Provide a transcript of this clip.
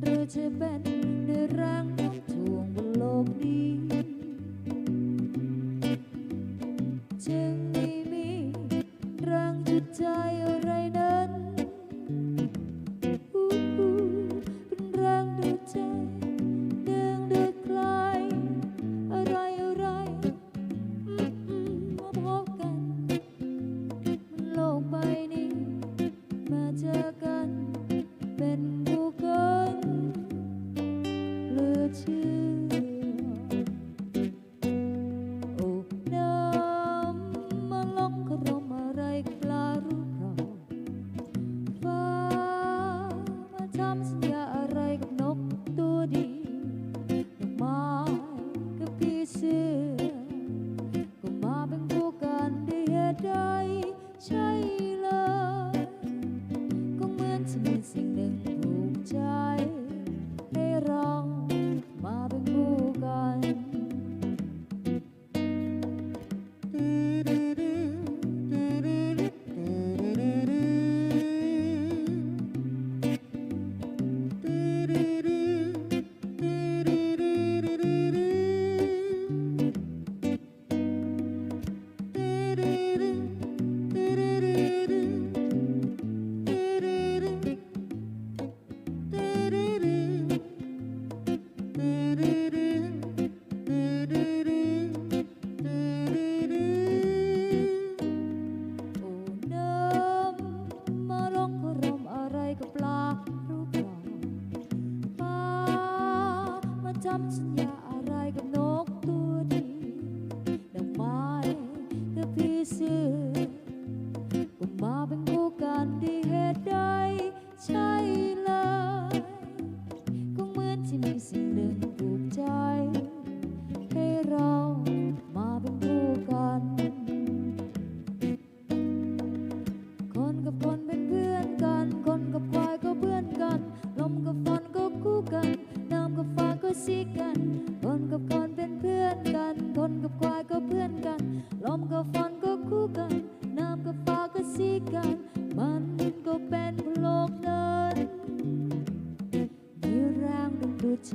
หรือจะเป็นในร่างทวงบนโลกนี้ มาเจอกัน เป็นผู้คนเหลือเชื่อ กันได้เหตุใดใช่เลยก็เหมือนที่มีสิ่งหนึ่งผูกใจ ให้เรามาเป็นคู่กัน คนกับคนเป็นเพื่อนกัน คนกับควายก็เพื่อนกัน ลมกับฝนก็คู่กัน น้ำกับฟ้าก็สีกัน คนกับคน มันก็เป็นโลกนั้นมีแรงดึงดูดใจ